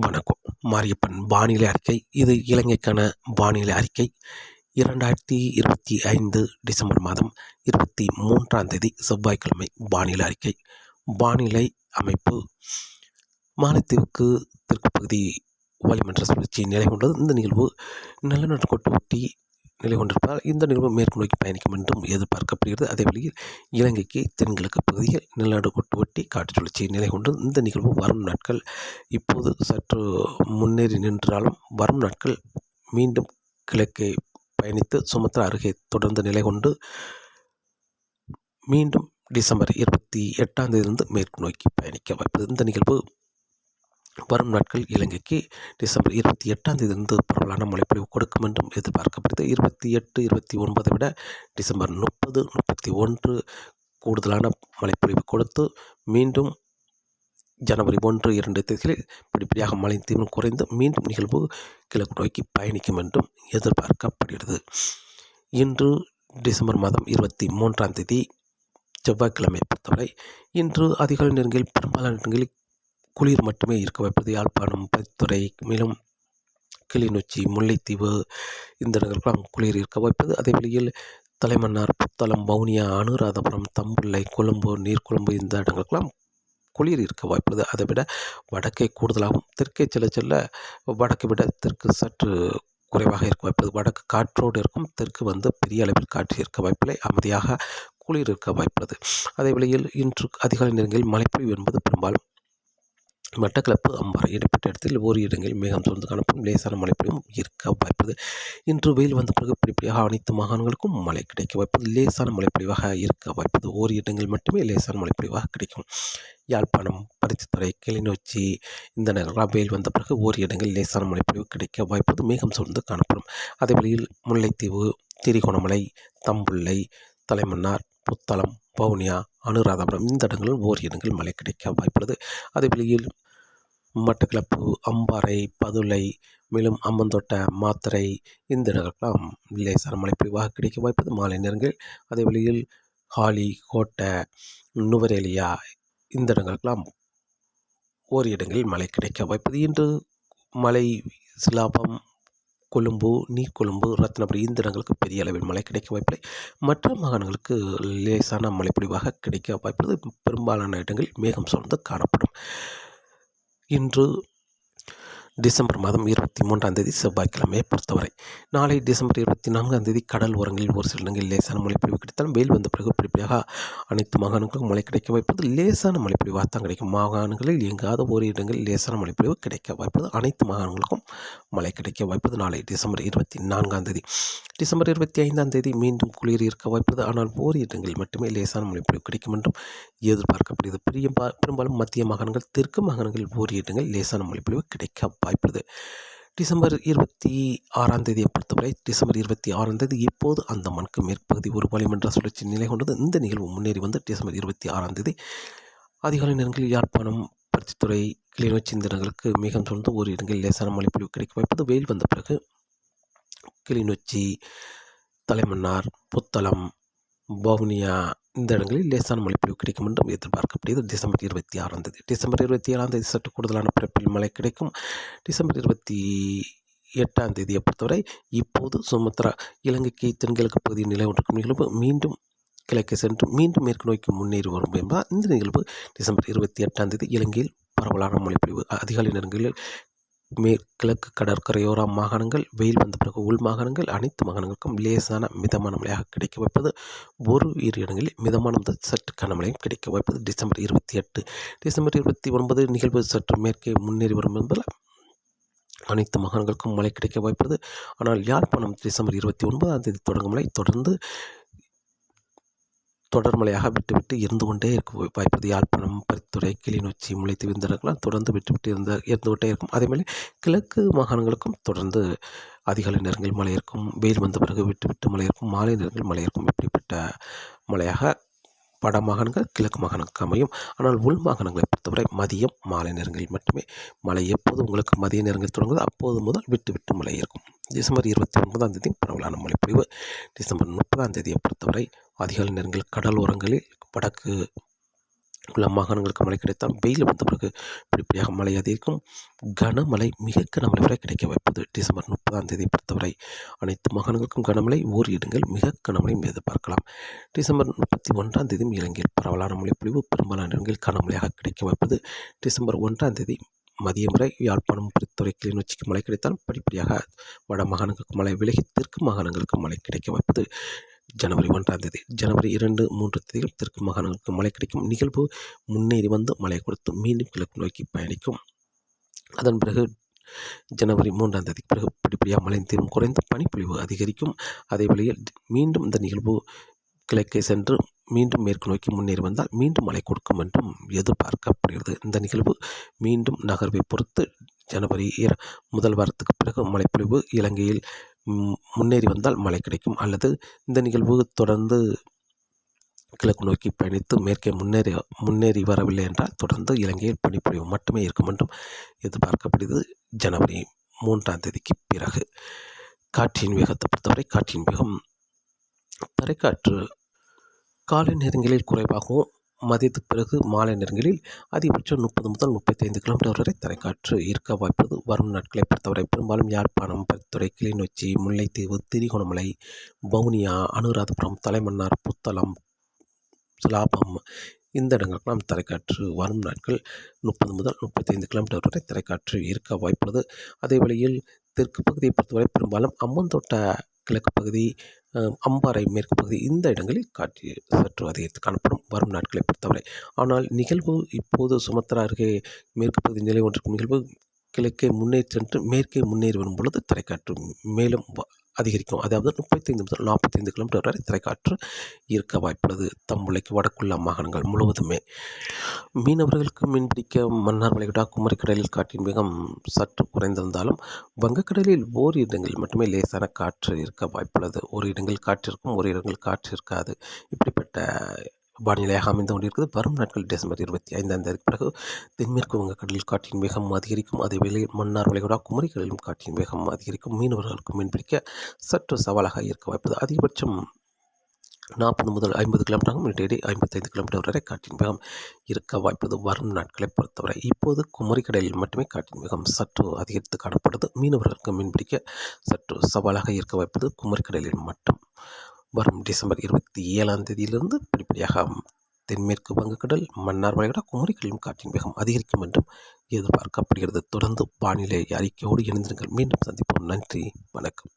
வணக்கம். மாரியப்பன் வானிலை அறிக்கை. இது இலங்கைக்கான வானிலை அறிக்கை. இரண்டாயிரத்தி இருபத்தி ஐந்து டிசம்பர் மாதம் இருபத்தி மூன்றாம் தேதி செவ்வாய்க்கிழமை வானிலை அறிக்கை. வானிலை அமைப்பு. மாலத்தீவுக்கு தெற்கு பகுதி வளிமன்ற சுழற்சி நிலை கொண்டது இந்த நிகழ்வு நிலநடுக்கோட்டை ஒட்டி நிலை கொண்டிருப்பதால் இந்த நிறுவனம் மேற்கு நோக்கி பயணிக்கும் என்றும் எதிர்பார்க்கப்படுகிறது. அதே வழியில் இலங்கைக்கு தென்கிழக்கு பகுதியில் நிலநடுக்கோட்டு ஒட்டி காற்று சுழற்சி நிலை கொண்டு இந்த நிகழ்வு வரும் நாட்கள் இப்போது சற்று முன்னேறி நின்றாலும் வரும் நாட்கள் மீண்டும் கிழக்கே பயணித்து சுமத்ரா அருகே தொடர்ந்து நிலை கொண்டு மீண்டும் டிசம்பர் இருபத்தி எட்டாம் தேதியிலிருந்து மேற்கு நோக்கி பயணிக்க வாய்ப்பு. இந்த நிகழ்வு வரும் நாட்கள் இலங்கைக்கு டிசம்பர் இருபத்தி எட்டாம் தேதியிலிருந்து பரவலான மழைப்பொழிவு கொடுக்கும் என்றும் எதிர்பார்க்கப்படுது இருபத்தி எட்டு இருபத்தி ஒன்பதை விட டிசம்பர் முப்பது முப்பத்தி ஒன்று கூடுதலான மழைப்பொழிவு கொடுத்து மீண்டும் ஜனவரி ஒன்று இரண்டு தேதிகளில் படிப்படியாக மழை தீவிரம் குறைந்து மீண்டும் நிகழ்வு கிழக்கு நோக்கி பயணிக்கும் என்றும் எதிர்பார்க்கப்படுகிறது. இன்று டிசம்பர் மாதம் இருபத்தி மூன்றாம் தேதி செவ்வாய்க்கிழமை பொறுத்தவரை இன்று அதிகாலை நேரங்களில் பெரும்பாலான இடங்களில் குளிர் மட்டுமே இருக்க வைப்பது யாழ்ப்பாணம் பரித்துறை மேலும் கிளிநொச்சி முல்லைத்தீவு இந்த இடங்களுக்கெல்லாம் குளிர் இருக்க வைப்பது. அதே வழியில் தலைமன்னார் புத்தளம் வவுனியா அனுராதபுரம் தம்புள்ளை கொழும்பு நீர்கொழும்பு இந்த இடங்களுக்கெல்லாம் குளிர் இருக்க வாய்ப்புள்ளது அதை விட வடக்கே கூடுதலாகவும் தெற்கே செல்ல செல்ல வடக்கை விட தெற்கு சற்று குறைவாக இருக்க வாய்ப்பது வடக்கு காற்றோடு இருக்கும் தெற்கு வந்து பெரிய அளவில் காற்று இருக்க வாய்ப்பில்லை அமைதியாக குளிர் இருக்க வாய்ப்புள்ளது அதே வழியில் இன்று அதிகாலை நேரங்களில் மழைப்பொழிவு என்பது பெரும்பாலும் மட்டக்களப்பு அம்பாறை இடைப்பட்ட இடத்தில் ஓரி இடங்களில் மேகம் சூழ்ந்து காணப்படும் லேசான மழைப்பொழிவும் இருக்க வாய்ப்பது. இன்று வெயில் வந்த பிறகு படிப்படியாக அனைத்து மாகாணங்களுக்கும் மழை கிடைக்க வாய்ப்பது. லேசான மழைப்பொழிவாக இருக்க வாய்ப்பது. ஓரி இடங்கள் மட்டுமே லேசான மழைப்பொழிவாக கிடைக்கும். யாழ்ப்பாணம் பருத்தித்துறை கிளிநொச்சி இந்த நகரம் வெயில் வந்த பிறகு ஓரி இடங்களில் லேசான மழைப்பொழிவு கிடைக்க வாய்ப்பது. மேகம் சூழ்ந்து காணப்படும். அதே வழியில் முல்லைத்தீவு திரிகோணமலை தம்புள்ளை தலைமன்னார் புத்தளம் வவுனியா அனுராதபுரம் இந்த இடங்களில் ஓர் இடங்கள் மழை கிடைக்க வாய்ப்புள்ளது. அதே வழியில் மட்டக்களப்பு அம்பாறை பதுளை மேலும் அம்மந்தோட்டை மாத்திரை இந்த இடங்களுக்கெல்லாம் லேசான மழை பொழிவாக கிடைக்க வாய்ப்பது மாலை நேரங்கள் அதே வழியில் ஹாலி கோட்டை நுவரேலியா இந்த இடங்களுக்கெல்லாம் ஓர் இடங்களில் மழை கிடைக்க வாய்ப்பது இன்று மழை சிலாபம் கொழும்பு நீர்கொழும்பு ரத்னபுரி இந்த இடங்களுக்கு பெரிய அளவில் மழை கிடைக்க வாய்ப்பில்லை. மற்ற மாகாணங்களுக்கு லேசான மழைப்பொழிவாக கிடைக்க வாய்ப்புள்ளது. பெரும்பாலான இடங்களில் மேகம் சூழ்ந்து காணப்படும். இன்று டிசம்பர் மாதம் இருபத்தி மூன்றாம் தேதி செவ்வாய்க்கிழமையை பொறுத்தவரை. நாளை டிசம்பர் இருபத்தி நான்காம் தேதி கடல் ஓரங்களில் ஒரு சில இடங்களில் லேசான மழைப்பொழிவு கிடைத்தாலும் வெயில் வந்த பிறகு படிப்படியாக அனைத்து மாகாணங்களுக்கும் மழை கிடைக்க வாய்ப்பது லேசான மழைப்பொழிவாக தான் கிடைக்கும். மாகாணங்களில் எங்காத ஒரு இடங்களில் லேசான மழைப்பொழிவு கிடைக்க வாய்ப்பது அனைத்து மாகாணங்களுக்கும் மழை கிடைக்க வாய்ப்பது நாளை டிசம்பர் இருபத்தி நான்காம் தேதி. டிசம்பர் இருபத்தி ஐந்தாம் தேதி மீண்டும் குளிர் இருக்க வாய்ப்பது ஆனால் ஓர் இடங்களில் மட்டுமே லேசான மழைப்பொழிவு கிடைக்கும் என்றும் எதிர்பார்க்கப்படுகிறது. பெரிய பெரும்பாலும் மத்திய மாகாணங்கள் தெற்கு மாகாணங்களில் ஓர் இடங்கள் லேசான மழைப்பொழிவு கிடைக்க வாய்ப்புள்ளது. டிசம்பர் இருபத்தி ஆறாம் தேதியை பொறுத்தவரை டிசம்பர் இருபத்தி ஆறாம் தேதி இப்போது அந்த மண்க்கு மேற்பகுதி ஒரு வளிமன்ற சுழற்சி நிலை கொண்டது? இந்த நிகழ்வு முன்னேறி வந்து டிசம்பர் இருபத்தி ஆறாம் தேதி அதிகாலை நேரங்களில் யாழ்ப்பாணம் பருத்தித்துறை கிளிநொச்சி இந்த இடங்களுக்கு மிகவும் தொடர்ந்து ஒரு இடங்களில் லேசான மழைப்பொழிவு கிடைக்க வாய்ப்பது வெயில் வந்த பிறகு கிளிநொச்சி தலைமன்னார் புத்தளம் வவுனியா இந்த இடங்களில் லேசான மழைப்பொழிவு கிடைக்கும் என்றும் எதிர்பார்க்கப்படுகிறது. டிசம்பர் இருபத்தி ஆறாம் தேதி டிசம்பர் இருபத்தி ஏழாம் தேதி சற்று கூடுதலான பிறப்பில் மழை கிடைக்கும். டிசம்பர் இருபத்தி எட்டாம் தேதியை பொறுத்தவரை இப்போது சுமத்ரா இலங்கைக்கு தென்கிழக்கு பகுதியில் நிலை ஒன்றுக்கும் நிகழ்வு மீண்டும் கிழக்கு சென்று மீண்டும் மேற்கு நோக்கி முன்னேறி வரும் என்பதால் இந்த நிகழ்வு டிசம்பர் இருபத்தி எட்டாம் தேதி இலங்கையில் பரவலான மழைப்பொழிவு. அதிகாலை நேரங்களில் மேற்கிழக்கு கடற்கரையோர மாகாணங்கள் வெயில் வந்த பிறகு உள் மாகாணங்கள் அனைத்து மாகாணங்களுக்கும் லேசான மிதமான மழையாக கிடைக்க வைப்பது ஒரு இரு இடங்களில் மிதமான சற்று கனமழையும் கிடைக்க வைப்பது டிசம்பர் இருபத்தி எட்டு டிசம்பர் இருபத்தி ஒன்பது நிகழ்வு சற்று மேற்கே முன்னேறி வரும் என்பதால் அனைத்து மாகாணங்களுக்கும் மழை கிடைக்க வாய்ப்பது. ஆனால் யாழ்ப்பாணம் டிசம்பர் இருபத்தி ஒன்பதாம் தேதி தொடங்கும் மழை. தொடர்ந்து தொடர் மழையாக விட்டுவிட்டு இருந்து கொண்டே இருக்க வாய்ப்பது யாழ்ப்பாணம் பரித்துறை கிளிநொச்சி முளைத்து இந்த தொடர்ந்து விட்டுவிட்டு இருந்த இருந்து கொண்டே இருக்கும். அதேமாதிரி கிழக்கு மாகாணங்களுக்கும் தொடர்ந்து அதிகாலை நேரங்களில் மழை இருக்கும் வெயில் வந்த பிறகு விட்டு விட்டு மழை இருக்கும் மாலை நேரங்களில் மழை இருக்கும் இப்படிப்பட்ட மழையாக வட மாகாணங்கள் கிழக்கு மாகாணங்களுக்கு அமையும். ஆனால் உள் மாகாணங்களை பொறுத்தவரை மதியம் மாலை நேரங்களில் மட்டுமே மழை எப்போது உங்களுக்கு மதிய நேரங்கள் தொடங்குதோ அப்போது முதல் விட்டு விட்டு மழை இருக்கும் டிசம்பர் இருபத்தி ஒன்பதாம் தேதி பரவலான மழைப்பொழிவு. டிசம்பர் முப்பதாம் தேதியை பொறுத்தவரை அதிகாலை நேரங்களில் கடலோரங்களில் வடக்கு உள்ள மாகாணங்களுக்கு மழை கிடைத்தால் வெயில் வந்த பிறகு படிப்படியாக மழை அதிகரிக்கும். கனமழை மிக கனமழை வரை கிடைக்க வைப்பது டிசம்பர் முப்பதாம் தேதி பொறுத்தவரை. அனைத்து மாகாணங்களுக்கும் கனமழை ஓர் இடங்கள் மிக கனமழையும் எதிர்பார்க்கலாம். டிசம்பர் முப்பத்தி ஒன்றாம் தேதி இலங்கையில் பரவலான மழை பொழிவு பெரும்பாலான இடங்களில் கனமழையாக கிடைக்க வைப்பது. டிசம்பர் ஒன்றாம் தேதி மதியம் வரை யாழ்ப்பாணம் பொறுத்தவரை கிளிநொச்சிக்கு மழை கிடைத்தால் படிப்படியாக வட மாகாணங்களுக்கு மழை விலகி தெற்கு மாகாணங்களுக்கு மழை கிடைக்க வைப்பது. ஜனவரி ஒன்றாம் தேதி ஜனவரி இரண்டு மூன்று தேதிகள் தெற்கு மாகாணங்களுக்கு மழை கிடைக்கும் நிகழ்வு முன்னேறி வந்து மழை கொடுத்து மீண்டும் கிழக்கு நோக்கி பயணிக்கும். அதன் பிறகு ஜனவரி மூன்றாம் தேதிக்கு பிறகு படிப்படியாக மழையின் தீரும் குறைந்து பனிப்பொழிவு அதிகரிக்கும். அதே வழியில் மீண்டும் இந்த நிகழ்வு கிழக்கே சென்று மீண்டும் மேற்கு நோக்கி முன்னேறி வந்தால் மீண்டும் மழை கொடுக்கும் என்றும் எதிர்பார்க்கப்படுகிறது. இந்த நிகழ்வு மீண்டும் நகர்வை பொறுத்து ஜனவரி முதல் வாரத்துக்கு பிறகு மழைப்பொழிவு இலங்கையில் முன்னேறி வந்தால் மழை கிடைக்கும். அல்லது இந்த நிகழ்வு தொடர்ந்து கிழக்கு நோக்கி பயணித்து மேற்கே முன்னேறி முன்னேறி வரவில்லை என்றால் தொடர்ந்து இலங்கையில் பனிப்பொழிவு மட்டுமே இருக்கும் என்றும் எதிர்பார்க்கப்படுகிறது. ஜனவரி மூன்றாம் தேதிக்கு பிறகு காற்றின் வேகத்தை பொறுத்தவரை காற்றின் வேகம் தரைக்காற்று காலை நேரங்களில் குறைவாகவும் மதியத்துக்கு பிறகு மாலை நேரங்களில் அதிகபட்சம் முப்பது முதல் முப்பத்தைந்து கிலோமீட்டர் வரை தரைக்காற்று இருக்க வாய்ப்பது வரும் நாட்களை பொறுத்தவரை. பெரும்பாலும் யாழ்ப்பாணம் பரித்துறை கிளிநொச்சி முல்லைத்தீவு திரிகோணமலை வவுனியா அனுராதபுரம் தலைமன்னார் புத்தளம் சிலாபம் இந்த இடங்களுக்கெல்லாம் தரைக்காற்று வரும் நாட்கள் முப்பது முதல் முப்பத்தைந்து கிலோமீட்டர் வரை தரைக்காற்று இருக்க வாய்ப்புள்ளது. அதே வழியில் தெற்கு பகுதியை பொறுத்தவரை பெரும்பாலும் அம்மந்தோட்ட கிழக்கு பகுதி அம்பாறை மேற்கு பகுதி இந்த இடங்களில் காற்று சற்று அதிகரித்து காணப்படும் வரும் நாட்களை பொறுத்தவரை. ஆனால் நிகழ்வு இப்போது சுமத்ரா அருகே மேற்கு பகுதி நிலை ஒன்றுக்கும் நிகழ்வு கிழக்கே முன்னேறி சென்று மேற்கே முன்னேறி வரும் பொழுது தரைக்காற்று மேலும் அதிகரிக்கும். அதாவது முப்பத்தைந்து முதல் நாற்பத்தைந்து கிலோமீட்டர் வரை திரைக்காற்று இருக்க வாய்ப்புள்ளது. தம்புளைக்கு வடக்குள்ள மாகாணங்கள் முழுவதுமே. மீனவர்களுக்கு மீன்பிடிக்க மன்னார் வளைகுடா குமரிக்கடலில் காற்றின் வேகம் சற்று குறைந்திருந்தாலும் வங்கக்கடலில் ஓர் இடங்களில் மட்டுமே லேசான காற்று இருக்க வாய்ப்புள்ளது. ஒரு இடங்களில் காற்று இருக்கும் ஒரு இடங்களில் காற்று இருக்காது. இப்படிப்பட்ட வானிலையாக அமைந்து கொண்டிருக்கிறது வரும் நாட்கள் டிசம்பர் இருபத்தி ஐந்தாம் தேதிக்கு பிறகு தென்மேற்கு வங்கக்கடலில் காற்றின் வேகம் அதிகரிக்கும். அதே வேளையில் மன்னார் வளைகுடா குமரிகளிலும் காற்றின் வேகம் அதிகரிக்கும். மீனவர்களுக்கு மீன்பிடிக்க சற்று சவாலாக இருக்க வாய்ப்பது அதிகபட்சம் நாற்பது முதல் ஐம்பது கிலோமீட்டர் இடையே ஐம்பத்தைந்து கிலோமீட்டர் வரை காற்றின் வேகம் இருக்க வாய்ப்பது வரும் நாட்களை பொறுத்தவரை இப்போது குமரிக்கடலில் மட்டுமே காற்றின் வேகம் சற்று அதிகரித்து காணப்படுது. மீனவர்களுக்கு மீன்பிடிக்க சற்று சவாலாக இருக்க வாய்ப்பது குமரிக்கடலில் மட்டும் வரும் டிசம்பர் இருபத்தி ஏழாம் தேதியிலிருந்து படிப்படியாக தென்மேற்கு வங்கக்கடல் மன்னார் வளைகுடா குமரிக்கடலும் காற்றின் வேகம் அதிகரிக்கும் என்றும் எதிர்பார்க்கப்படுகிறது. தொடர்ந்து வானிலை அறிக்கையோடு இணைந்திருங்கள். மீண்டும் சந்திப்போம். நன்றி. வணக்கம்.